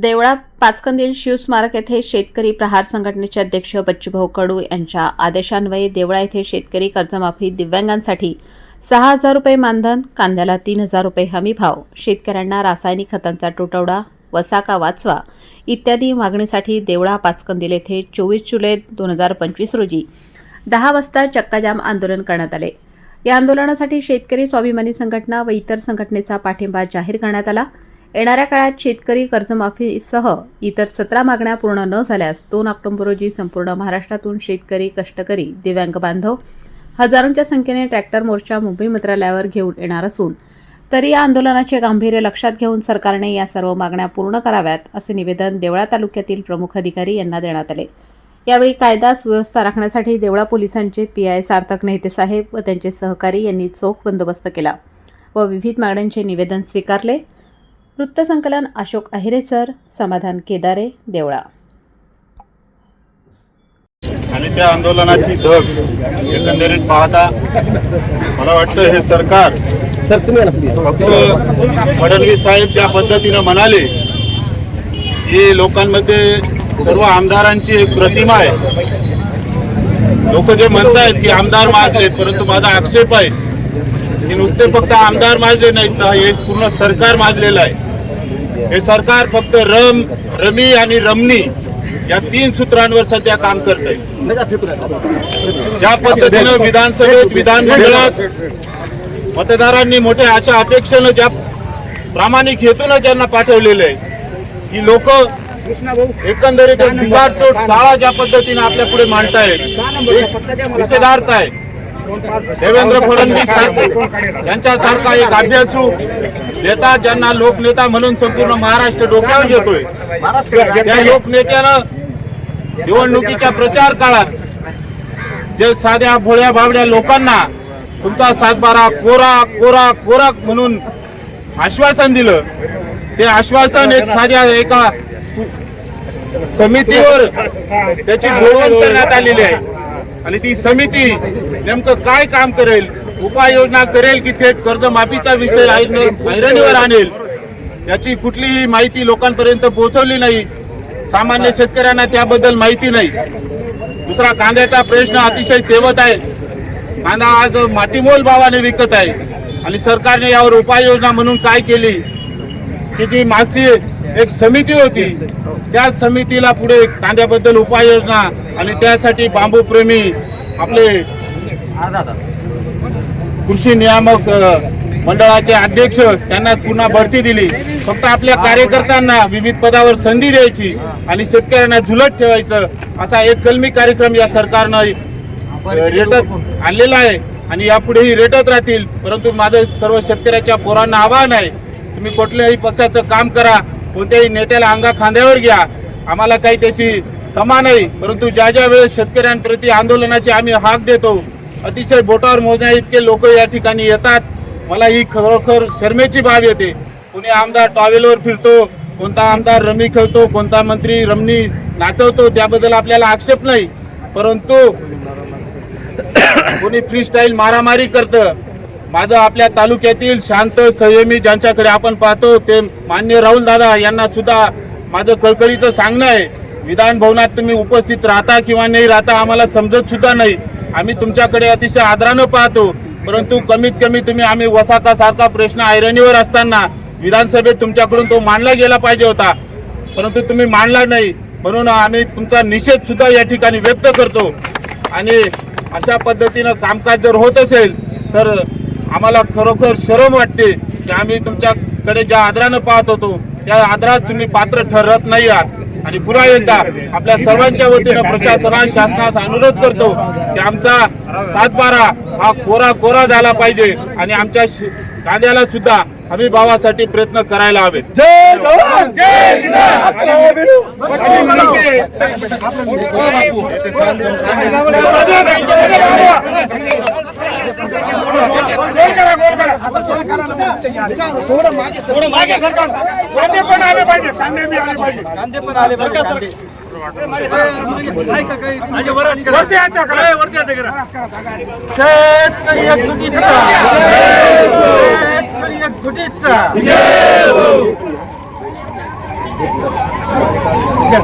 देवळा पाचकंदील शिवस्मारक येथे शेतकरी प्रहार संघटनेचे अध्यक्ष बच्चूभाऊ कडू यांच्या आदेशान्वये देवळा येथे शेतकरी कर्जमाफी दिव्यांगांसाठी सहा हजार रुपये मानधन कांद्याला तीन हजार रुपये हमी भाव शेतकऱ्यांना रासायनिक खतांचा तुटवडा वसाका वाचवा इत्यादी मागणीसाठी देवळा पाचकंदील येथे चोवीस जुलै दोन हजार पंचवीस रोजी दहा वाजता चक्काजाम आंदोलन करण्यात आले. या आंदोलनासाठी शेतकरी स्वाभिमानी संघटना व इतर संघटनेचा पाठिंबा जाहीर करण्यात आला. येणाऱ्या काळात शेतकरी कर्जमाफीसह इतर सतरा मागण्या पूर्ण न झाल्यास दोन ऑक्टोबर रोजी संपूर्ण महाराष्ट्रातून शेतकरी कष्टकरी दिव्यांग बांधव हजारोंच्या संख्येने ट्रॅक्टर मोर्चा मुंबई मंत्रालयावर घेऊन येणार असून तरी या आंदोलनाचे गांभीर्य लक्षात घेऊन सरकारने या सर्व मागण्या पूर्ण कराव्यात असे निवेदन देवळा तालुक्यातील प्रमुख अधिकारी यांना देण्यात आले. यावेळी कायदा सुव्यवस्था राखण्यासाठी देवळा पोलिसांचे पी आय सार्थक नेते साहेब व त्यांचे सहकारी यांनी चोख बंदोबस्त केला व विविध मागण्यांचे निवेदन स्वीकारले. वृत्तसंकलन अशोक अहिरे सर समाधान केदारे देवळा. आणि त्या आंदोलनाची धग एकंदरीत पाहता मला वाटतं हे सरकार सर तुम्ही ना. फक्त फडणवीस साहेब ज्या पद्धतीनं म्हणाले की लोकांमध्ये सर्व आमदारांची एक प्रतिमा आहे. लोक जे म्हणतायत की आमदार माजलेत परंतु माझा आक्षेप आहे की नुसते फक्त आमदार माजले नाहीत तर हे पूर्ण सरकार माजलेलं आहे. हे सरकार फक्त रम रमी आणि रमणी या तीन सूत्रांवर सध्या काम करत आहे ज्या पद्धतीनं विधानसभेत विधानमंडळात मतदारांनी मोठ्या अशा अपेक्षेनं ज्या प्रामाणिक हेतून ज्यांना पाठवलेलं आहे की लोक एकंदरीत एक चाळा ज्या पद्धतीने आपल्या पुढे मांडतायत निषेधार्थ आहे देवेंद्र फडणवीस यांच्यासारखा एक अभ्यासू नेता ज्यांना लोकनेता म्हणून संपूर्ण महाराष्ट्र डोक्यावर घेतोय. त्या लोकनेत्यानं निवडणुकीच्या प्रचार काळात जे साध्या भोळ्या भावड्या लोकांना तुमचा सातबारा कोरा कोरा कोरा म्हणून आश्वासन दिलं ते आश्वासन एक साध्या एका समितीवर त्याची बोलवण करण्यात आलेली आहे. आणि ती समिती नेमकं काय काम करेल उपाययोजना करेल की थेट कर्जमाफीचा विषय ऐरणीवर आणेल याची कुठलीही माहिती लोकांपर्यंत पोहोचवली नाही. सामान्य शेतकऱ्यांना त्याबद्दल माहिती नाही. दुसरा कांद्याचा प्रश्न अतिशय तेवत आहे. कांदा आज मातीमोल भावाने विकत आहे. आणि सरकारने यावर उपाययोजना म्हणून काय केली? की जी मागची एक समिती होती. त्या समितीला पुढे कांद्याबद्दल उपाययोजना आणि त्यासाठी बांबू प्रेमी आपले कृषी नियामक मंडळाचे अध्यक्ष त्यांना पुन्हा बढती दिली. फक्त आपल्या कार्यकर्त्यांना विविध पदावर संधी द्यायची आणि शेतकऱ्यांना झुलत ठेवायचं असा एक कलमी कार्यक्रम या सरकारनं रेटत आणलेला आहे आणि यापुढेही रेटत राहतील. परंतु माझं सर्व शेतकऱ्याच्या पोरांना आवाहन आहे तुम्ही कुठल्याही पक्षाचं काम करा. कोणत्याही नेत्याला अंगा खांद्यावर घ्या. आम्हाला काही त्याची तमा नाही. परंतु ज्या ज्या वेळेस शेतकऱ्यांप्रती आंदोलनाची आम्ही हाक देतो अतिशय बोटावर मोजण्या इतके लोक या ठिकाणी येतात. मला ही खरोखर शर्मेची बाब येते. कोणी आमदार टॉवेलवर फिरतो कोणता आमदार रमी खेळतो कोणता मंत्री रमणी नाचवतो त्याबद्दल आपल्याला आक्षेप नाही. परंतु कोणी फ्री स्टाईल मारामारी करतं माझं आपल्या तालुक्यातील शांत संयमी ज्यांच्याकडे आपण पाहतो ते मान्य राहुल दादा यांना सुद्धा माझं कळकळीचं सांगणं आहे. विधान भवनात तुम्ही उपस्थित राहता किंवा नाही राहता आम्हाला समजत सुद्धा नाही. आम्ही तुमच्याकडे अतिशय आदरानं पाहतो परंतु कमीत कमी तुम्ही आम्ही वसाकासारखा प्रश्न ऐरणीवर असताना विधानसभेत तुमच्याकडून तो मांडला गेला पाहिजे होता. परंतु तुम्ही मांडला नाही म्हणून आम्ही तुमचा निषेध सुद्धा या ठिकाणी व्यक्त करतो. आणि अशा पद्धतीनं कामकाज जर होत असेल तर आम्हाला खरोखर शरम वाटते की आम्ही तुमच्याकडे ज्या आदरानं पाहत होतो त्या आदरास तुम्ही पात्र ठरत नाही आहात. आणि पुन्हा एकदा आपल्या सर्वांच्या वतीनं प्रशासनास शासनास अनुरोध करतो की आमचा सातबारा हा कोरा कोरा झाला पाहिजे आणि आमच्या श- कांद्याला सुद्धा हमी भावासाठी प्रयत्न करायला हवेत. जय जवान! जय किसान! आपला अभिनव. कांदे पण आले शेतकरी एकजुटीचा घ्या.